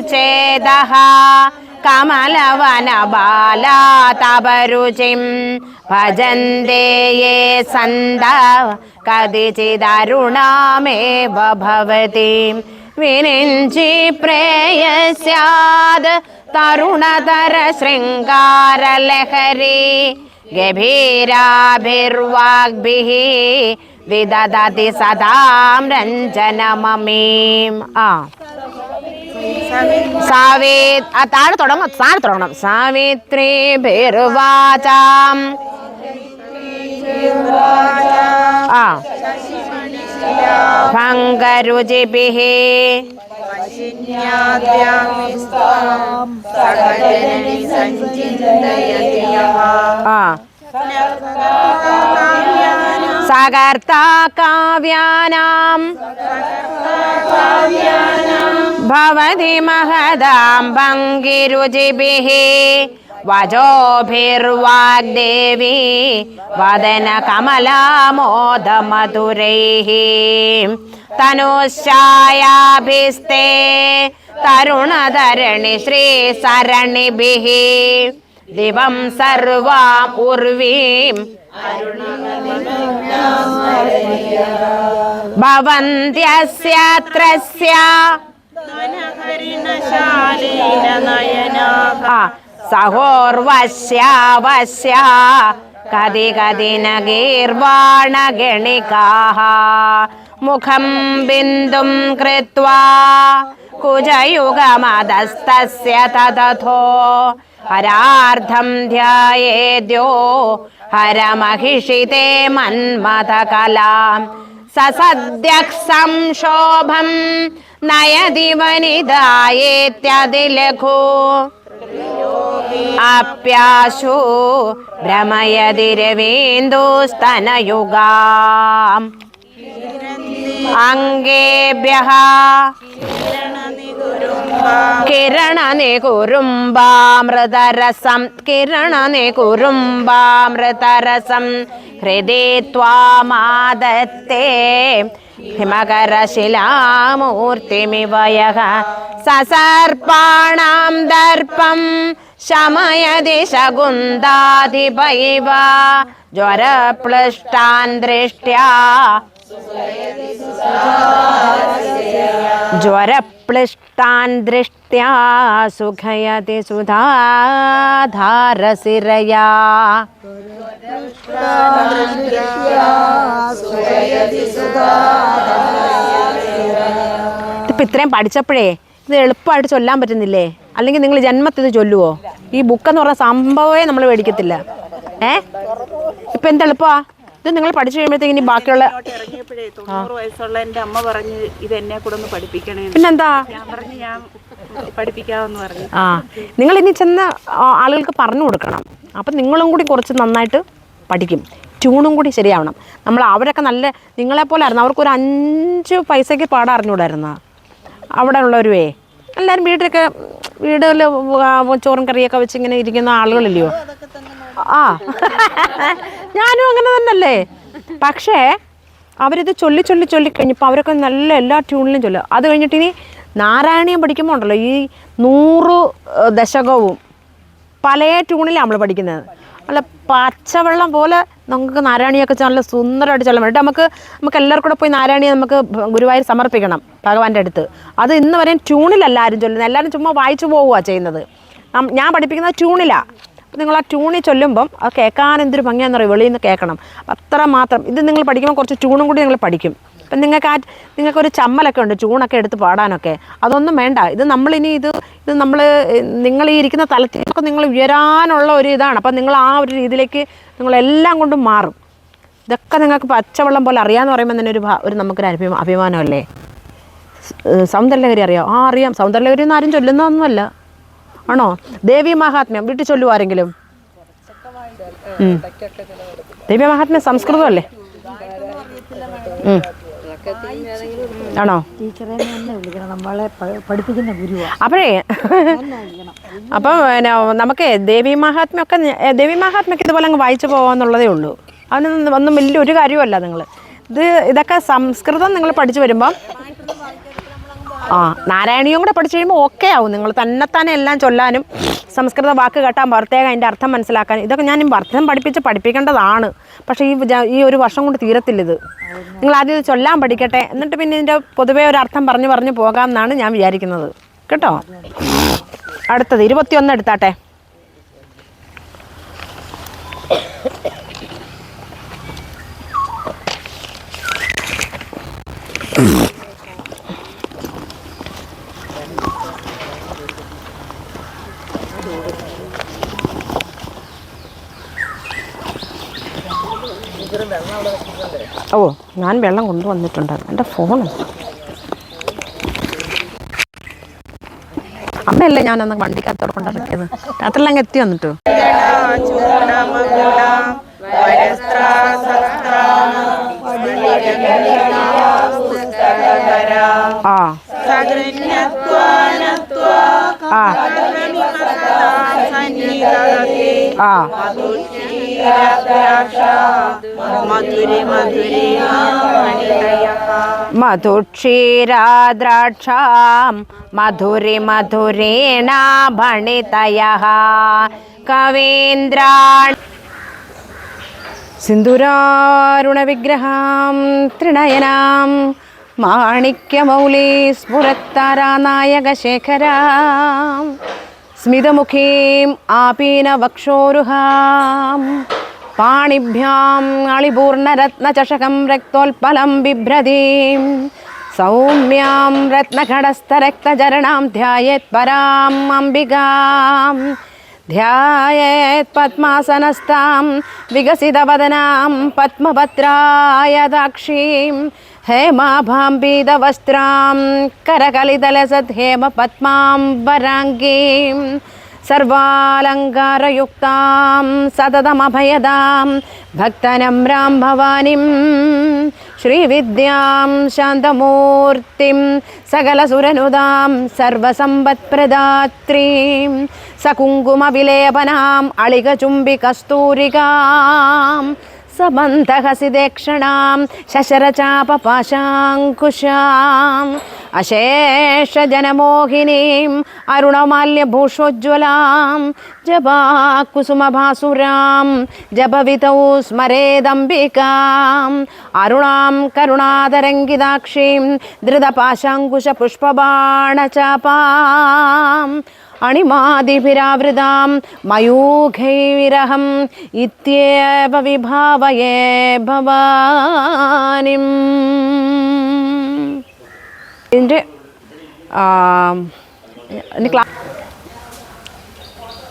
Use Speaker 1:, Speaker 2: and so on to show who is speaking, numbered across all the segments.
Speaker 1: ചേതഃ കമലവനബാലാ തപരുചിം ഭജന്തേ യേ സന്ത. കതിചിദരുണാമേവ ഭവതി. വിരിഞ്ചി പ്രേയസ്യാത് തരുണതര ശൃംഗാരലഹരി. ഗഭീരാഭിർവാഗ്ഭിः. വിദദതി സദാം രഞ്ജനമമീം. ആ. സാവേ ആ താഴെ തുടങ്ങണം താഴെ തുടങ്ങണം. സാവിത്രി ഭീർവാചാം ആ. ഭംഗരുചിഭിः ആ. സകർത്താ കാവ്യാനാം ഭവതി മഹദാം ഭംഗിരുചിഭിः. വജോഭിർവാഗ്ദേവി വദന കമലാമോദമധുരൈः തനുശ്ചായാഭിസ്തേ തരുണധരണി ശ്രീസരണിഭിः. ദിവം സർവാം ഉർവീം ഭവന്ത്യസ്യാത്രസ്യ. സഹോർവശ്യാവശ്യ. കതി കതി നഗീർവാണഗണികാः മുഖം ബിന്ദും കൃത്വാ. കുജയുഗമതസ്തസ്യ തതഥോ. हरार्धं ध्यायेद्यो हरमहिषिते मन्मथकलां। स सद्यः संशोभं नयति वनिदायेत्यदिलघु अप्याशु भ्रमयदि रवीन्दुस्तनयुगाम् अङ्गेभ्यः രവീന്ദുസ്തനയുഗാം കുറുമ്പാമൃതരസം കിരണനികുരുംബാമൃതരസം കുറുമ്പാമൃതരസം ഹൃദേ ത്വാമാദത്തെ ഹിമകരശിലാമൂർത്തിമിവ യഃ സസർപ്പാണാം ദർപ്പം ശമയതി ശകുന്താധിപൈവ ജ്വരപ്ലിഷ്ടാൻ ദൃഷ്ട്യാ. ജ്വരപ്ലിഷ്ടാൻ ദൃഷ്ട്യാ സുഖയതി സുധാധാരസിരയാ. ഇപ്പം ഇത്രയും പഠിച്ചപ്പോഴേ ഇത് എളുപ്പമായിട്ട് ചൊല്ലാൻ പറ്റുന്നില്ലേ? അല്ലെങ്കിൽ നിങ്ങൾ ജന്മത്തിൽ ചൊല്ലുവോ? ഈ ബുക്കെന്ന് പറഞ്ഞ സംഭവമേ നമ്മൾ മേടിക്കത്തില്ല. ഏ? ഇപ്പം എന്തെളുപ്പമാണ് ഇത് നിങ്ങൾ പഠിച്ചു കഴിയുമ്പോഴത്തേക്ക് ഇനി ബാക്കിയുള്ള
Speaker 2: ഇറങ്ങിയപ്പോഴേ തൊണ്ണൂറ് വയസ്സുള്ള എന്റെ അമ്മ പറഞ്ഞ് ഇത് എന്നെ കൂടെ ഒന്ന് പഠിപ്പിക്കണേ
Speaker 1: പിന്നെന്താ?
Speaker 2: ഞാൻ പറഞ്ഞു ഞാൻ പഠിപ്പിക്കാമെന്ന് പറഞ്ഞു.
Speaker 1: ആ നിങ്ങൾ ഇനി ചെന്ന് ആളുകൾക്ക് പറഞ്ഞു കൊടുക്കണം. അപ്പം നിങ്ങളും കൂടി കുറച്ച് നന്നായിട്ട് പഠിക്കും. ട്യൂണും കൂടി ശരിയാവണം. നമ്മൾ അവരൊക്കെ നല്ല നിങ്ങളെപ്പോലെ ആയിരുന്നു. അവർക്കൊരു അഞ്ച് പൈസയ്ക്ക് പാടാൻ അറിഞ്ഞുകൂടായിരുന്നു? അവിടെ ഉള്ളവരുവേ. എല്ലാവരും വീട്ടിലൊക്കെ വീടുകളിൽ ചോറും കറിയൊക്കെ വെച്ച് ഇങ്ങനെ ഇരിക്കുന്ന ആളുകളില്ലയോ? ആ. ഞാനും അങ്ങനെ തന്നല്ലേ? പക്ഷേ അവരിത് ചൊല്ലി ചൊല്ലി ചൊല്ലി കഴിഞ്ഞപ്പോൾ അവരൊക്കെ നല്ല എല്ലാ ട്യൂണിലും ചൊല്ലും. അത് കഴിഞ്ഞിട്ട് ഇനി നാരായണീയം പഠിക്കുമ്പോൾ ഉണ്ടല്ലോ ഈ നൂറ് ദശകവും പല ട്യൂണിലാണ് നമ്മൾ പഠിക്കുന്നത്. നല്ല പച്ചവെള്ളം പോലെ നമുക്ക് നാരായണിയൊക്കെ നല്ല സുന്ദരമായിട്ട് ചെല്ലാൻ വേണ്ടിയിട്ട് നമുക്ക് നമുക്ക് എല്ലാവർക്കും കൂടെ പോയി നാരായണിയെ നമുക്ക് ഗുരുവായൂർ സമർപ്പിക്കണം ഭഗവാന്റെ അടുത്ത്. അത് ഇന്ന് വരെയും ട്യൂണിലല്ല ആരും ചൊല്ലുന്നത്. എല്ലാവരും ചുമ്മാ വായിച്ചു പോവുക ചെയ്യുന്നത്. ഞാൻ പഠിപ്പിക്കുന്നത് ട്യൂണിലാണ് അപ്പം നിങ്ങൾ ആ ട്യൂണിൽ ചൊല്ലുമ്പം അത് കേൾക്കാൻ എന്തൊരു ഭംഗിയാണെന്ന് പറയും വെളിയിൽ നിന്ന് കേൾക്കണം. അത്ര മാത്രം. ഇത് നിങ്ങൾ പഠിക്കുമ്പോൾ കുറച്ച് ട്യൂണും കൂടി നിങ്ങൾ പഠിക്കും. അപ്പം നിങ്ങൾക്ക് ആ നിങ്ങൾക്കൊരു ചമ്മലൊക്കെ ഉണ്ട് ചൂണൊക്കെ എടുത്ത് പാടാനൊക്കെ. അതൊന്നും വേണ്ട. ഇത് നമ്മളിനി ഇത് ഇത് നമ്മൾ നിങ്ങൾ ഈ ഇരിക്കുന്ന തലത്തിലൊക്കെ നിങ്ങൾ ഉയരാനുള്ള ഒരു ഇതാണ്. അപ്പം നിങ്ങൾ ആ ഒരു രീതിയിലേക്ക് നിങ്ങളെല്ലാം കൊണ്ടും മാറും. ഇതൊക്കെ നിങ്ങൾക്ക് പച്ചവെള്ളം പോലെ അറിയാമെന്ന് പറയുമ്പോൾ തന്നെ ഒരു ഒരു നമുക്കൊരു അഭിമാ അഭിമാനമല്ലേ? സൗന്ദര്യലഹരി അറിയാം? ആ അറിയാം. സൗന്ദര്യലഹരി ഒന്നും ആരും ചൊല്ലുന്നതൊന്നുമല്ല. ആണോ? ദേവി മഹാത്മ്യം വീട്ടിൽ ചൊല്ലുവോ ആരെങ്കിലും? ദേവി മഹാത്മ്യം സംസ്കൃതമല്ലേ. ആണോ?
Speaker 3: ടീച്ചറെ വിളിക്കണം. നമ്മളെ പഠിപ്പിക്കുന്ന ഗുരുവാ.
Speaker 1: അപ്പോഴേ? അപ്പം പിന്നെ നമുക്ക് ദേവി മഹാത്മ്യമൊക്കെ ഒക്കെ ദേവി മഹാത്മ്യൊക്കെ ഇതുപോലെ അങ്ങ് വായിച്ചു പോവാന്നുള്ളതേ ഉള്ളൂ. അതിനൊന്നും ഒന്നും വലിയ ഒരു കാര്യമല്ല നിങ്ങൾ ഇത് ഇതൊക്കെ സംസ്കൃതം നിങ്ങൾ പഠിച്ചു വരുമ്പം ആ നാരായണീയം കൂടെ പഠിച്ചു കഴിയുമ്പോൾ ഓക്കെ ആവും. നിങ്ങൾ തന്നെത്താനെ എല്ലാം ചൊല്ലാനും സംസ്കൃത വാക്ക് കേട്ടാൽ പ്രത്യേകം അതിന്റെ അർത്ഥം മനസ്സിലാക്കാൻ ഇതൊക്കെ ഞാൻ വർദ്ധനം പഠിപ്പിച്ച് പഠിപ്പിക്കേണ്ടതാണ്. പക്ഷേ ഈ ഈ ഒരു വർഷം കൊണ്ട് തീരത്തില്ല ഇത്. നിങ്ങൾ ആദ്യം ഇത് ചൊല്ലാൻ പഠിക്കട്ടെ. എന്നിട്ട് പിന്നെ ഇതിന്റെ പൊതുവേ ഒരു അർത്ഥം പറഞ്ഞു പറഞ്ഞു പോകാമെന്നാണ് ഞാൻ വിചാരിക്കുന്നത്. കേട്ടോ? അടുത്തത് ഇരുപത്തിയൊന്ന് എടുത്താട്ടെ. ഓ ഞാൻ വെള്ളം കൊണ്ടുവന്നിട്ടുണ്ട്. എന്റെ ഫോൺ അമ്മയല്ലേ ഞാനന്ന് വണ്ടിക്കകത്തോടെ കൊണ്ടിറക്കിയത് രാത്രിയിൽ അങ്ങ് എത്തി വന്നിട്ടു? ആ. ആ.
Speaker 2: മധുരി
Speaker 1: മധുക്ഷീരാദ്രാക്ഷാം മധുരി മധുരേണ ഭണിതയ കവീന്ദ്രാൺ സിന്ദൂരാരുണവിഗ്രഹാം ത്രിണയനാം മാണിക്യമൗലി സ്ഫുരത്താരാനായകശേഖരാം സ്മിതമുഖീം ആപീന വക്ഷോരുഹാം പാണിഭ്യാം അളിപൂർണ രത്നചഷകം രക്തോൽപലം ബിഭ്രതീം. സൗമ്യാം രത്നഘടസ്ഥരക്തചരണാം ധ്യായേത് പരാം അംബികാം. ധ്യായേത് പത്മാസനസ്ഥാം വികസിതവദനാം പത്മപത്രായദാക്ഷീം हेमाभाम्बीदवस्त्रां करकलितलसद्धेमपद्माम्बराङ्गीं सर्वालङ्कारयुक्तां सततमभयदां भक्तनम्रां भवानीं श्रीविद्यां शान्तमूर्तिं सकलसुरनुदां सर्वसम्पत्प्रदात्रीं सकुङ्कुमविलेपनाम् अळिकचुम्बिकस्तूरिकां सबन्धहसिदेक्षणां शशरचापपाशाङ्कुशाम् अशेषजनमोहिनीम् अरुणमाल्यभूषोज्ज्वलां जपाकुसुमभासुरां जपवितौ स्मरेदम्बिकाम् अरुणां करुणादरङ्गिदाक्षीं धृतपाशाङ्कुशपुष्पबाणचापाम् അണിമാതിഭിരാവൃതാം മയൂഖൈരഹം ഇത്യേവ വിഭാവയേ ഭവാനിം. ഇതിന്റെ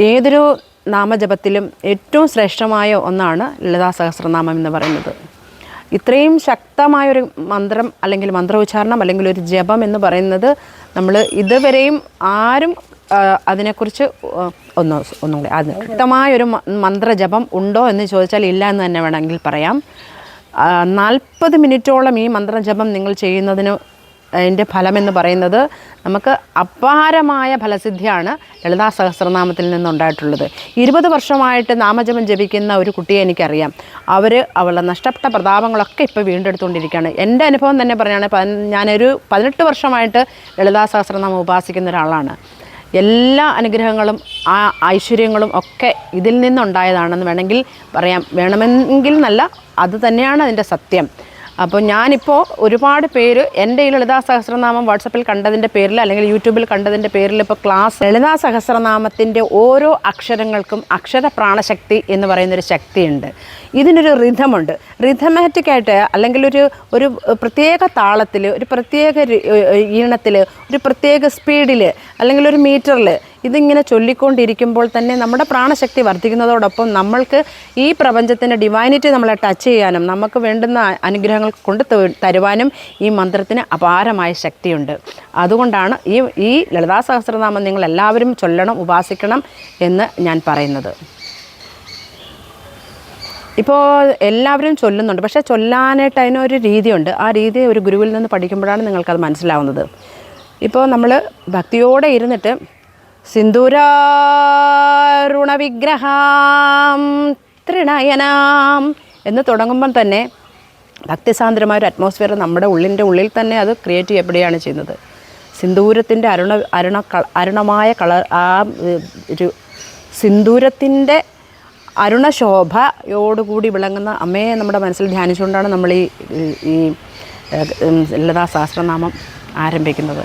Speaker 1: ഏതൊരു നാമജപത്തിലും ഏറ്റവും ശ്രേഷ്ഠമായ ഒന്നാണ് ലളിതാ സഹസ്രനാമം എന്ന് പറയുന്നത്. ഇത്രയും ശക്തമായൊരു മന്ത്രം അല്ലെങ്കിൽ മന്ത്രോച്ചാരണം അല്ലെങ്കിൽ ഒരു ജപം എന്ന് പറയുന്നത് നമ്മൾ ഇതുവരെയും ആരും അതിനെക്കുറിച്ച് ഒന്ന് ഒന്നും കൂടി അത് വ്യക്തമായൊരു മന്ത്രജപം ഉണ്ടോ എന്ന് ചോദിച്ചാൽ ഇല്ല എന്ന് തന്നെ വേണമെങ്കിൽ പറയാം. നാൽപ്പത് മിനിറ്റോളം ഈ മന്ത്രജപം നിങ്ങൾ ചെയ്യുന്നതിന് അതിന്റെ ഫലമെന്ന് പറയുന്നത് നമുക്ക് അപാരമായ ഫലസിദ്ധിയാണ് ലളിതാ സഹസ്രനാമത്തിൽ നിന്നുണ്ടായിട്ടുള്ളത്. ഇരുപത് വർഷമായിട്ട് നാമജപം ജപിക്കുന്ന ഒരു കുട്ടിയെ എനിക്കറിയാം. അവർ അവളുടെ നഷ്ടപ്പെട്ട പ്രതാപങ്ങളൊക്കെ ഇപ്പോൾ വീണ്ടെടുത്തുകൊണ്ടിരിക്കുകയാണ്. എന്റെ അനുഭവം തന്നെ പറയുകയാണെങ്കിൽ ഞാനൊരു പതിനെട്ട് വർഷമായിട്ട് ലളിതാ സഹസ്രനാമം ഉപാസിക്കുന്ന ഒരാളാണ്. എല്ലാ അനുഗ്രഹങ്ങളും ആ ഐശ്വര്യങ്ങളും ഒക്കെ ഇതിൽ നിന്നുണ്ടായതാണെന്ന് വേണമെങ്കിൽ പറയാം. വേണമെങ്കിൽ എന്നല്ല അത് തന്നെയാണ് അതിന്റെ സത്യം. അപ്പോൾ ഞാനിപ്പോൾ ഒരുപാട് പേര് എന്റെ ഈ ലളിതാ സഹസ്രനാമം വാട്സപ്പിൽ കണ്ടതിന്റെ പേരിൽ അല്ലെങ്കിൽ യൂട്യൂബിൽ കണ്ടതിന്റെ പേരിൽ ഇപ്പോൾ ക്ലാസ് ലളിതാ സഹസ്രനാമത്തിന്റെ ഓരോ അക്ഷരങ്ങൾക്കും അക്ഷര പ്രാണശക്തി എന്ന് പറയുന്നൊരു ശക്തിയുണ്ട്. ഇതിനൊരു റിഥമുണ്ട് റിഥമാറ്റിക് ആയിട്ട് അല്ലെങ്കിൽ ഒരു ഒരു പ്രത്യേക താളത്തിൽ ഒരു പ്രത്യേക ഈണത്തിൽ ഒരു പ്രത്യേക സ്പീഡിൽ അല്ലെങ്കിൽ ഒരു മീറ്ററിൽ ഇതിങ്ങനെ ചൊല്ലിക്കൊണ്ടിരിക്കുമ്പോൾ തന്നെ നമ്മുടെ പ്രാണശക്തി വർദ്ധിക്കുന്നതോടൊപ്പം നമ്മൾക്ക് ഈ പ്രപഞ്ചത്തിന്റെ ഡിവൈനിറ്റി നമ്മളെ ടച്ച് ചെയ്യാനും നമുക്ക് വേണ്ടുന്ന അനുഗ്രഹങ്ങൾ കൊണ്ട് തരുവാനും ഈ മന്ത്രത്തിന് അപാരമായ ശക്തിയുണ്ട്. അതുകൊണ്ടാണ് ഈ ഈ ലളിതാ സഹസ്രനാമം നിങ്ങൾ എല്ലാവരും ചൊല്ലണം ഉപാസിക്കണം എന്ന് ഞാൻ പറയുന്നത്. ഇപ്പോൾ എല്ലാവരും ചൊല്ലുന്നുണ്ട്. പക്ഷേ ചൊല്ലാനായിട്ട് അതിനൊരു രീതിയുണ്ട്. ആ രീതി ഒരു ഗുരുവിൽ നിന്ന് പഠിക്കുമ്പോഴാണ് നിങ്ങൾക്കത് മനസ്സിലാവുന്നത്. ഇപ്പോൾ നമ്മൾ ഭക്തിയോടെ ഇരുന്നിട്ട് സിന്ദൂരാരുണവിഗ്രഹാം ത്രിണയനാം എന്ന് തുടങ്ങുമ്പം തന്നെ ഭക്തിസാന്ദ്രമായ ഒരു അറ്റ്മോസ്ഫിയർ നമ്മുടെ ഉള്ളിന്റെ ഉള്ളിൽ തന്നെ അത് ക്രിയേറ്റ് ചെയ്യപ്പെടുകയാണ് ചെയ്യുന്നത്. സിന്ദൂരത്തിന്റെ അരുണ അരുണ അരുണമായ കളർ ആ ഒരു സിന്ദൂരത്തിന്റെ അരുണശോഭയോടുകൂടി വിളങ്ങുന്ന അമ്മയെ നമ്മുടെ മനസ്സിൽ ധ്യാനിച്ചുകൊണ്ടാണ് നമ്മൾ ഈ ഈ ലതാ സഹസ്രനാമം ആരംഭിക്കുന്നത്.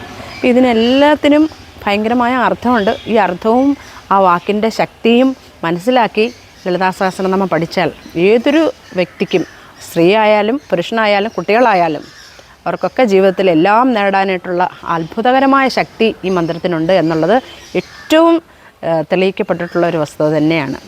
Speaker 1: ഇതിനെല്ലാത്തിനും ഭയങ്കരമായ അർത്ഥമുണ്ട്. ഈ അർത്ഥവും ആ വാക്കിന്റെ ശക്തിയും മനസ്സിലാക്കി ലളിതാസഹസ്രം നമ്മൾ പഠിച്ചാൽ ഏതൊരു വ്യക്തിക്കും സ്ത്രീ ആയാലും പുരുഷനായാലും കുട്ടികളായാലും അവർക്കൊക്കെ ജീവിതത്തിൽ എല്ലാം നേടാനായിട്ടുള്ള അത്ഭുതകരമായ ശക്തി ഈ മന്ത്രത്തിനുണ്ട് എന്നുള്ളത് ഏറ്റവും തെളിയിക്കപ്പെട്ടിട്ടുള്ള ഒരു വസ്തുത തന്നെയാണ്.